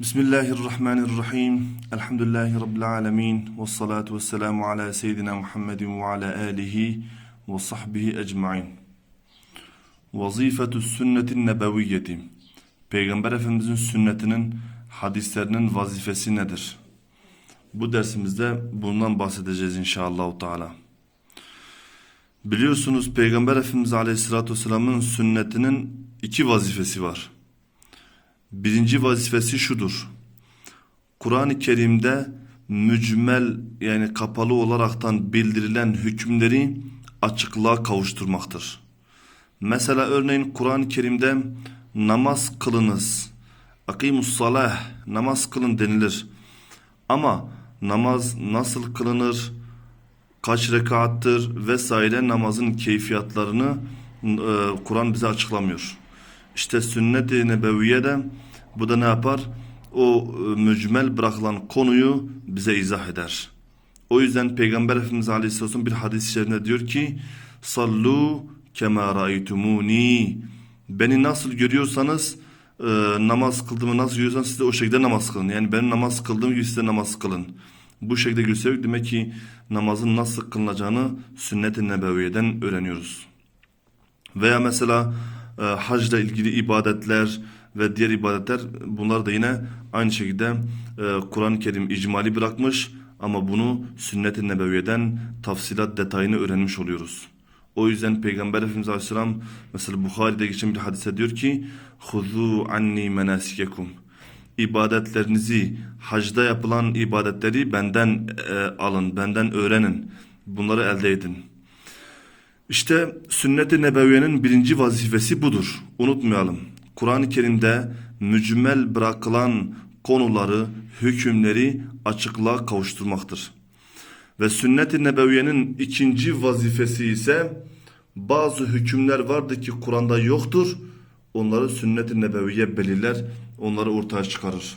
Bismillahirrahmanirrahim. Elhamdülillahi Rabbil alemin. Ve salatu ve selamu ala seyyidina Muhammedin ve ala alihi ve sahbihi ecmain. Vazifetü sünnetin nebeviyyeti. Peygamber Efendimizin sünnetinin, hadislerinin vazifesi nedir? Bu dersimizde bundan bahsedeceğiz inşallah Teala. Biliyorsunuz Peygamber Efendimiz Aleyhisselatü Vesselam'ın sünnetinin iki vazifesi var. Birinci vazifesi şudur. Kur'an-ı Kerim'de mücmel yani kapalı olaraktan bildirilen hükümleri açıklığa kavuşturmaktır. Mesela örneğin Kur'an-ı Kerim'de namaz kılınız, akimus salah, namaz kılın denilir. Ama namaz nasıl kılınır, kaç rekattır vesaire namazın keyfiyatlarını e, Kur'an bize açıklamıyor. İşte sünnet-i nebeviye de bu da ne yapar? O e, mücmel bırakılan konuyu bize izah eder. O yüzden Peygamber Efendimiz Aleyhisselam bir hadis-i şerifinde diyor ki Sallu kema raitumuni Beni nasıl görüyorsanız e, namaz kıldığımı nasıl görüyorsanız siz de o şekilde namaz kılın. Yani ben namaz kıldığım gibi siz de namaz kılın. Bu şekilde gösteriyor. Demek ki namazın nasıl kılınacağını sünnet-i nebeviyeden öğreniyoruz. Veya mesela e, hacla ilgili ibadetler ve diğer ibadetler bunlar da yine aynı şekilde e, Kur'an-ı Kerim icmali bırakmış ama bunu sünnet-i nebeviyeden tafsilat detayını öğrenmiş oluyoruz. O yüzden Peygamber Efendimiz Aleyhisselam mesela Bukhari'de geçen bir hadise diyor ki Huzu anni menasikekum ibadetlerinizi hacda yapılan ibadetleri benden e, alın, benden öğrenin. Bunları elde edin. İşte sünnet-i nebeviyenin birinci vazifesi budur. Unutmayalım. Kur'an-ı Kerim'de mücmel bırakılan konuları, hükümleri açıklığa kavuşturmaktır. Ve sünnet-i nebeviyenin ikinci vazifesi ise bazı hükümler vardır ki Kur'an'da yoktur. Onları sünnet-i nebeviye belirler, onları ortaya çıkarır.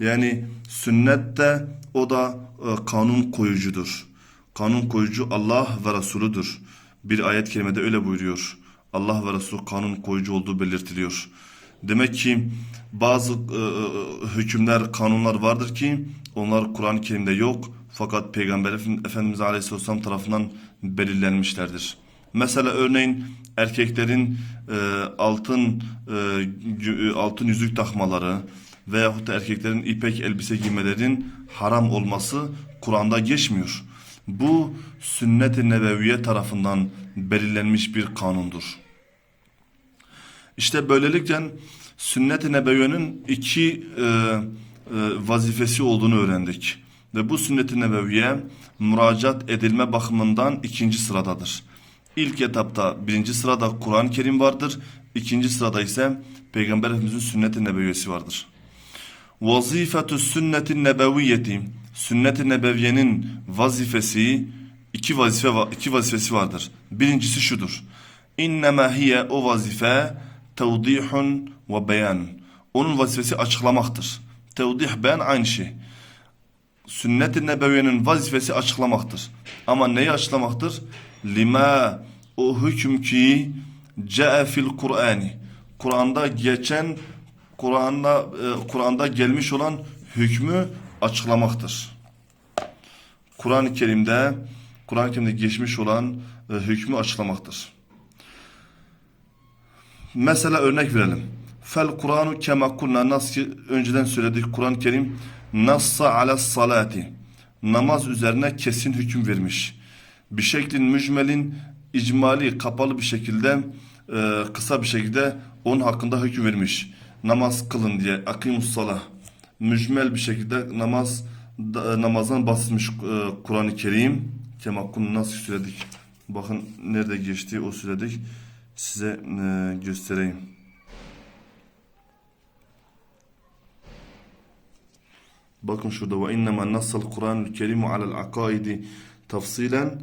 Yani sünnette o da e, kanun koyucudur. Kanun koyucu Allah ve Resuludur. Bir ayet kerimede öyle buyuruyor. Allah ve Resulü kanun koyucu olduğu belirtiliyor. Demek ki bazı e, e, hükümler, kanunlar vardır ki onlar Kur'an-ı Kerim'de yok. Fakat Peygamber Efendimiz Aleyhisselam tarafından belirlenmişlerdir. Mesela örneğin erkeklerin e, altın e, altın yüzük takmaları veyahut da erkeklerin ipek elbise giymelerinin haram olması Kur'an'da geçmiyor. Bu sünnet-i nebeviye tarafından belirlenmiş bir kanundur. İşte böylelikle sünnet-i nebeviyenin iki e, e, vazifesi olduğunu öğrendik. Ve bu sünnet-i nebeviye müracaat edilme bakımından ikinci sıradadır. İlk etapta birinci sırada Kur'an-ı Kerim vardır. İkinci sırada ise Peygamber Efendimizin sünnet-i nebeviyesi vardır. Vazifetü sünnet-i nebeviyeti sünnet-i nebeviyenin vazifesi iki vazife iki vazifesi vardır. Birincisi şudur. İnnemâ hiye o vazife tevdihun ve beyan. Onun vazifesi açıklamaktır. Tevdih beyan aynı şey. Sünnet-i nebeviyenin vazifesi açıklamaktır. Ama neyi açıklamaktır? Lima o hüküm ki ce'e fil Kur'ani. Kur'an'da geçen Kur'an'da e, Kur'an'da gelmiş olan hükmü açıklamaktır. Kur'an-ı Kerim'de Kur'an-ı Kerim'de geçmiş olan e, hükmü açıklamaktır. Mesela örnek verelim. Fel Kur'anu kema kunna nasıl ki önceden söyledik Kur'an-ı Kerim nassa ala salati namaz üzerine kesin hüküm vermiş. Bir şeklin mücmelin icmali kapalı bir şekilde e, kısa bir şekilde onun hakkında hüküm vermiş. Namaz kılın diye akimus salah mücmel bir şekilde namaz da, namazdan bahsetmiş e, Kur'an-ı Kerim. Kemakkun nasıl söyledik? Bakın nerede geçti o söyledik. Size e, göstereyim. Bakın şurada ve innema nassal Kur'an-ı Kerim alel akaidi tafsilen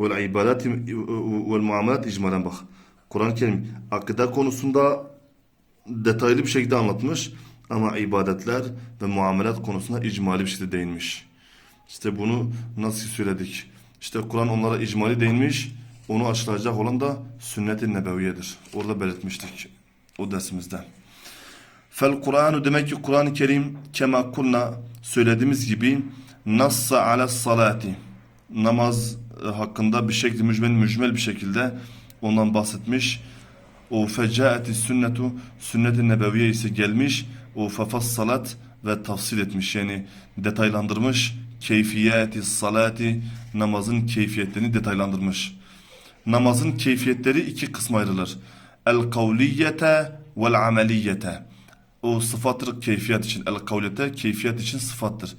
ve ibadet ve muamelat icmalen bak. Kur'an-ı Kerim akide konusunda detaylı bir şekilde anlatmış ama ibadetler ve muamelat konusunda icmali bir şekilde değinmiş. İşte bunu nasıl söyledik? İşte Kur'an onlara icmali değinmiş. Onu açıklayacak olan da sünnet-i nebeviyedir. Orada belirtmiştik o dersimizde. Fel Kur'anu demek ki Kur'an-ı Kerim kema kulna söylediğimiz gibi nassa ala salati namaz e, hakkında bir şekilde mücmel mücmel bir şekilde ondan bahsetmiş. O fecaeti sünnetu sünnet-i nebeviye ise gelmiş. O fefassalat ve tafsil etmiş yani detaylandırmış. Keyfiyeti salati namazın keyfiyetlerini detaylandırmış. Namazın keyfiyetleri iki kısma ayrılır. El kavliyete vel ameliyete. O sıfattır keyfiyet için. El kavliyete keyfiyet için sıfattır.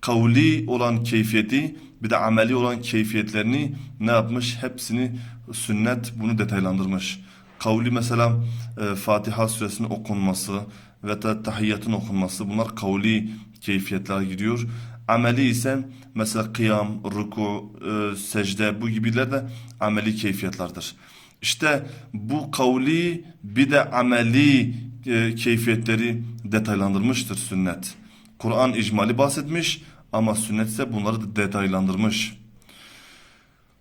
Kavli olan keyfiyeti bir de ameli olan keyfiyetlerini ne yapmış? Hepsini sünnet bunu detaylandırmış. Kavli mesela e, Fatiha suresinin okunması ve da tahiyyatın okunması bunlar kavli keyfiyetler giriyor. Ameli ise mesela kıyam, ruku, e, secde bu gibiler de ameli keyfiyetlerdir. İşte bu kavli bir de ameli e, keyfiyetleri detaylandırmıştır sünnet. Kur'an icmali bahsetmiş ama sünnet ise bunları detaylandırmış.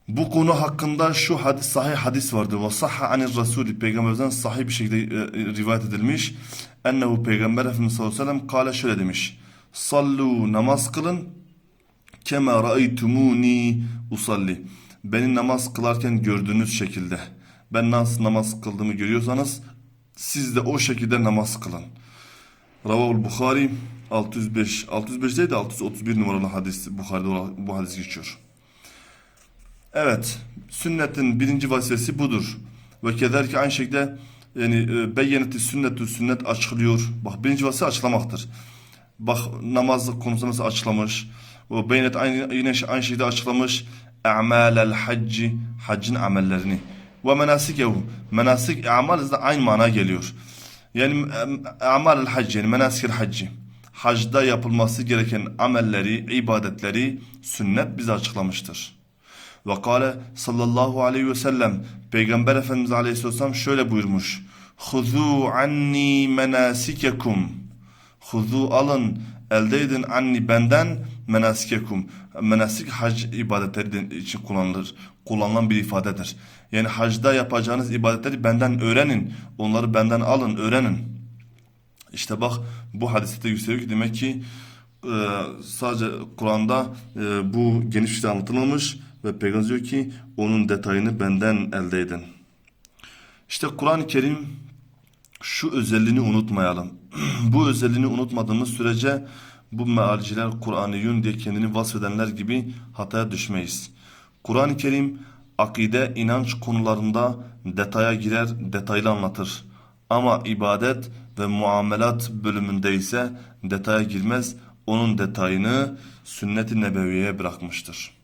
Bu konu hakkında şu hadis sahih hadis vardı. Ve sahha anir Resulü peygamberimizden sahih bir şekilde e, e, rivayet edilmiş. Ennehu peygamber Efendimiz sallallahu aleyhi ve sellem kale şöyle demiş. Sallu namaz kılın kema ra'aytumuni usalli. Beni namaz kılarken gördüğünüz şekilde. Ben nasıl namaz kıldığımı görüyorsanız siz de o şekilde namaz kılın. Ravahul Bukhari 605 605 değil de 631 numaralı hadis Bukhari'de bu hadis geçiyor. Evet, sünnetin birinci vazifesi budur. Ve kederki aynı şekilde yani e, beyyeneti sünnetu sünnet açıklıyor. Bak birinci vazife açıklamaktır. Bak namaz konusunda mesela açıklamış. O beynet aynı, yine aynı şekilde açıklamış. A'malel hacci, haccın amellerini. Ve menasikehu. Menasik, amal da aynı mana geliyor. Yani amalel hacci, yani menasikil hacci. Hacda yapılması gereken amelleri, ibadetleri sünnet bize açıklamıştır. Ve kâle sallallahu aleyhi ve sellem Peygamber Efendimiz aleyhisselam şöyle buyurmuş. Huzu anni menasikekum. Huzu alın elde edin anni benden menasikekum. Menasik hac ibadetleri için kullanılır. Kullanılan bir ifadedir. Yani hacda yapacağınız ibadetleri benden öğrenin. Onları benden alın, öğrenin. İşte bak bu hadiste de gösteriyor ki demek ki e, sadece Kur'an'da e, bu geniş bir anlatılmamış ve Peygamber diyor ki onun detayını benden elde edin. İşte Kur'an-ı Kerim şu özelliğini unutmayalım. bu özelliğini unutmadığımız sürece bu mealciler Kur'an-ı Yun diye kendini vasfedenler gibi hataya düşmeyiz. Kur'an-ı Kerim akide, inanç konularında detaya girer, detaylı anlatır. Ama ibadet ve muamelat bölümünde ise detaya girmez. Onun detayını sünnet-i nebeviyeye bırakmıştır.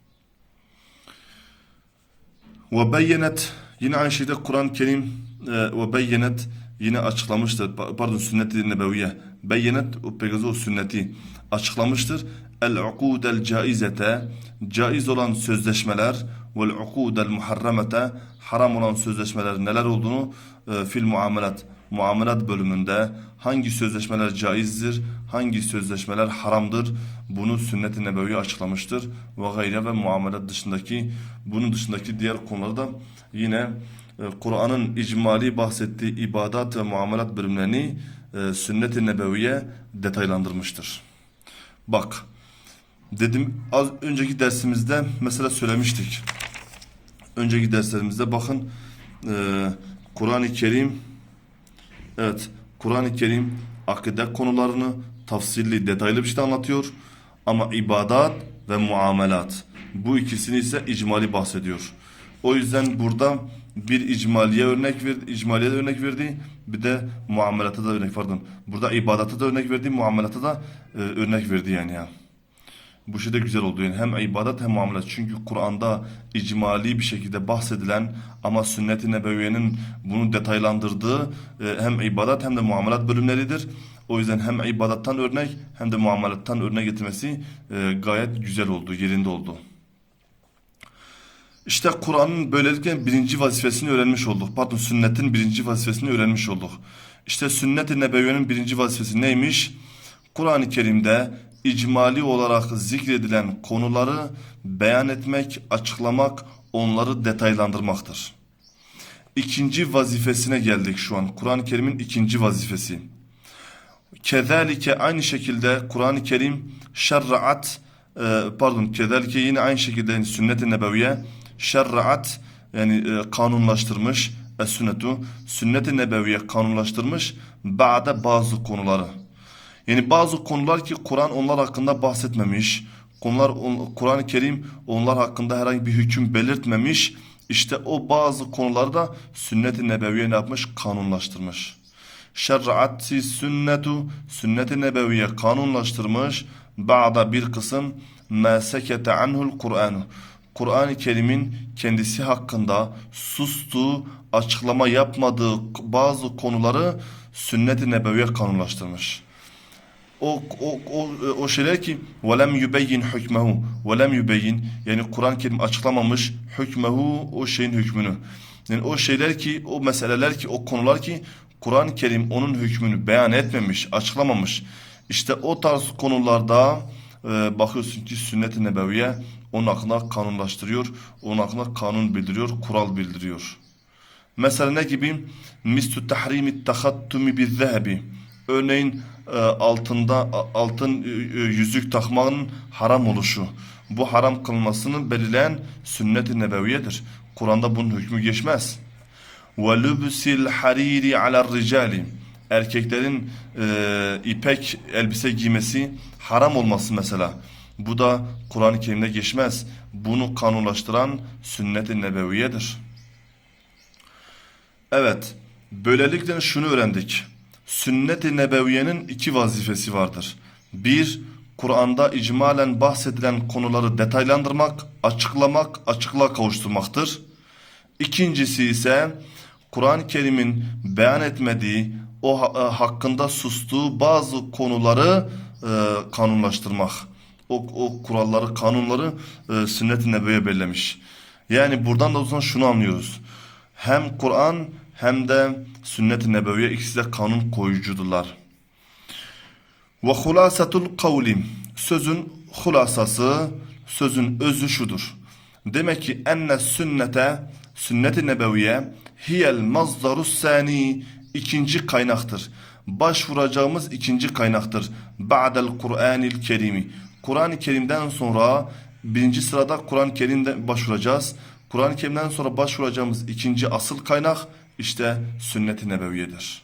Ve beyyenet yine aynı şekilde Kur'an-ı Kerim e, ve beyyenet yine açıklamıştır. Pa- Pardon sünnet-i nebeviye. Beyyenet peygamber sünneti açıklamıştır. El ukudel caizete caiz olan sözleşmeler vel ukudel muharramete haram olan sözleşmeler neler olduğunu e, fil muamelat muamelat bölümünde hangi sözleşmeler caizdir, hangi sözleşmeler haramdır bunu sünnet-i nebevi açıklamıştır. Ve gayre ve muamelat dışındaki bunun dışındaki diğer konularda yine e, Kur'an'ın icmali bahsettiği ibadat ve muamelat bölümlerini e, sünnet-i nebeviye detaylandırmıştır. Bak dedim az önceki dersimizde mesela söylemiştik. Önceki derslerimizde bakın e, Kur'an-ı Kerim Evet, Kur'an-ı Kerim akide konularını tafsilli, detaylı bir şekilde anlatıyor. Ama ibadat ve muamelat bu ikisini ise icmali bahsediyor. O yüzden burada bir icmaliye örnek verdi, icmaliye de örnek verdi. Bir de muamelata da örnek pardon. Burada ibadata da örnek verdi, muamelata da e, örnek verdi yani ya. Bu şey de güzel oldu yani hem ibadet hem muamelat. Çünkü Kur'an'da icmali bir şekilde bahsedilen ama sünnet-i nebeviyenin bunu detaylandırdığı e, hem ibadet hem de muamelat bölümleridir. O yüzden hem ibadattan örnek hem de muamelattan örnek getirmesi e, gayet güzel oldu, yerinde oldu. İşte Kur'an'ın böylelikle birinci vazifesini öğrenmiş olduk. Pardon sünnetin birinci vazifesini öğrenmiş olduk. İşte sünnet-i nebeviyenin birinci vazifesi neymiş? Kur'an-ı Kerim'de icmali olarak zikredilen konuları beyan etmek, açıklamak, onları detaylandırmaktır. İkinci vazifesine geldik şu an. Kur'an-ı Kerim'in ikinci vazifesi. Kezalike aynı şekilde Kur'an-ı Kerim şerraat e, pardon kezalike yine aynı şekilde yani sünnet-i nebeviye şerraat yani e, kanunlaştırmış es sünnetu sünnet-i nebeviye kanunlaştırmış ba'de bazı konuları. Yani bazı konular ki Kur'an onlar hakkında bahsetmemiş. Konular on- Kur'an-ı Kerim onlar hakkında herhangi bir hüküm belirtmemiş. İşte o bazı konularda sünnet-i nebeviye ne yapmış? Kanunlaştırmış. Şer'ati sünnetu sünnet-i nebeviye kanunlaştırmış. Ba'da bir kısım ma anhul Kur'anu. Kur'an-ı Kerim'in kendisi hakkında sustuğu, açıklama yapmadığı bazı konuları sünnet-i nebeviye kanunlaştırmış. O, o, o, o şeyler ki velem yubeyyin hükmehu velem yubeyyin yani Kur'an-ı Kerim açıklamamış hükmehu o şeyin hükmünü. Yani o şeyler ki o meseleler ki o konular ki Kur'an-ı Kerim onun hükmünü beyan etmemiş, açıklamamış. İşte o tarz konularda e, bakıyorsun ki sünnet-i nebeviye onun hakkında kanunlaştırıyor, onun hakkında kanun bildiriyor, kural bildiriyor. Mesela ne gibi? Mistu tahrimi tahattumi bi zehebi. Örneğin e, altında a- altın e, e, yüzük takmanın haram oluşu. Bu haram kılmasını belirleyen sünnet-i nebeviyedir. Kur'an'da bunun hükmü geçmez. Lübsil hariri ala ricali. Erkeklerin e, ipek elbise giymesi haram olması mesela. Bu da Kur'an-ı Kerim'de geçmez. Bunu kanunlaştıran sünnet-i nebeviyedir. Evet, böylelikle şunu öğrendik. Sünnet-i Nebeviye'nin iki vazifesi vardır. Bir, Kur'an'da icmalen bahsedilen konuları detaylandırmak, açıklamak, açıklığa kavuşturmaktır. İkincisi ise Kur'an-ı Kerim'in beyan etmediği, o e, hakkında sustuğu bazı konuları e, kanunlaştırmak. O, o kuralları, kanunları e, sünnet-i nebeviye belirlemiş. Yani buradan da o zaman şunu anlıyoruz. Hem Kur'an hem de sünnet-i nebeviye ikisi de kanun koyucudurlar. Ve hulasatul kavli. Sözün hulasası, sözün özü şudur. Demek ki enne sünnete, sünnet-i nebeviye hiyel mazdarus sani ikinci kaynaktır. Başvuracağımız ikinci kaynaktır. Ba'del Kur'anil Kerimi. Kur'an-ı Kerim'den sonra birinci sırada Kur'an-ı Kerim'de başvuracağız. Kur'an-ı Kerim'den sonra başvuracağımız ikinci asıl kaynak işte sünnet-i nebeviyedir.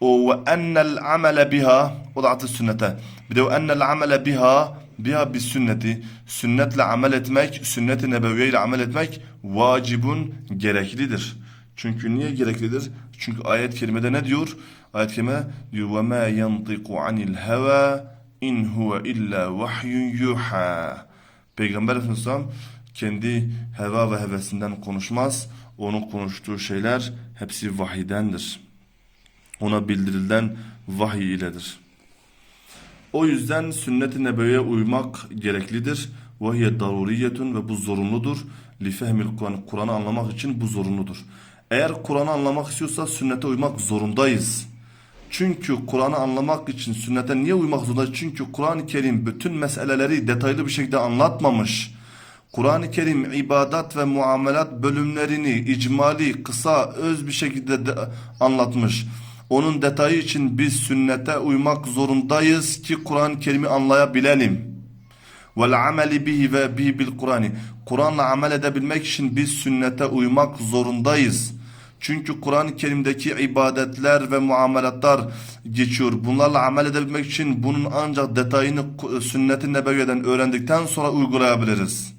O ve ennel amele biha o da atı sünnete. Bir de ve ennel amele biha biha bis sünneti. Sünnetle amel etmek, sünnet-i nebeviye ile amel etmek vacibun gereklidir. Çünkü niye gereklidir? Çünkü ayet-i kerimede ne diyor? Ayet-i diyor ve ma yantiqu anil heva in huve illa vahyun yuha. Peygamber Efendimiz kendi heva ve hevesinden konuşmaz. Onun konuştuğu şeyler hepsi vahiydendir ona bildirilen vahiy iledir. O yüzden sünnet-i nebeviyeye uymak gereklidir. Vahiye daruriyetun ve bu zorunludur. Li fehmil Kur'an. Kur'an'ı anlamak için bu zorunludur. Eğer Kur'an'ı anlamak istiyorsa sünnete uymak zorundayız. Çünkü Kur'an'ı anlamak için sünnete niye uymak zorundayız? Çünkü Kur'an-ı Kerim bütün meseleleri detaylı bir şekilde anlatmamış. Kur'an-ı Kerim ibadat ve muamelat bölümlerini icmali, kısa, öz bir şekilde de anlatmış. Onun detayı için biz sünnete uymak zorundayız ki Kur'an-ı Kerim'i anlayabilelim. Vel ameli bihi ve bihi bil Kur'ani. Kur'an'la amel edebilmek için biz sünnete uymak zorundayız. Çünkü Kur'an-ı Kerim'deki ibadetler ve muamelatlar geçiyor. Bunlarla amel edebilmek için bunun ancak detayını sünnet-i öğrendikten sonra uygulayabiliriz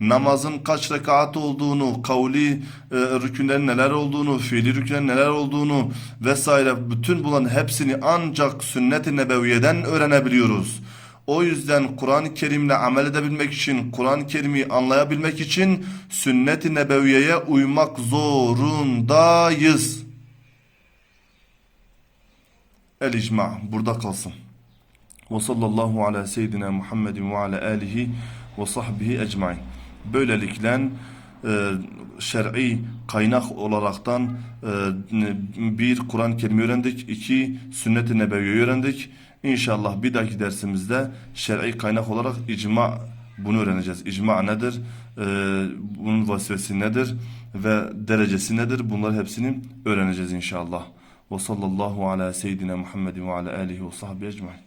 namazın kaç rekat olduğunu, kavli e, rükünlerin neler olduğunu, fiili rükünlerin neler olduğunu vesaire bütün bunların hepsini ancak sünnet-i nebeviyeden öğrenebiliyoruz. O yüzden Kur'an-ı Kerim'le amel edebilmek için, Kur'an-ı Kerim'i anlayabilmek için sünnet-i nebeviyeye uymak zorundayız. El icma burada kalsın. Ve sallallahu ala seyyidina Muhammedin ve ala alihi ve sahbihi ecmain. Böylelikle e, şer'i kaynak olaraktan e, bir Kur'an-ı Kerim öğrendik, iki sünnet-i nebevi öğrendik. İnşallah bir dahaki dersimizde şer'i kaynak olarak icma bunu öğreneceğiz. İcma nedir? E, bunun vazifesi nedir? Ve derecesi nedir? Bunları hepsini öğreneceğiz inşallah. Ve sallallahu ala seyyidina Muhammedin ve ala alihi ve sahbihi ecmaîn.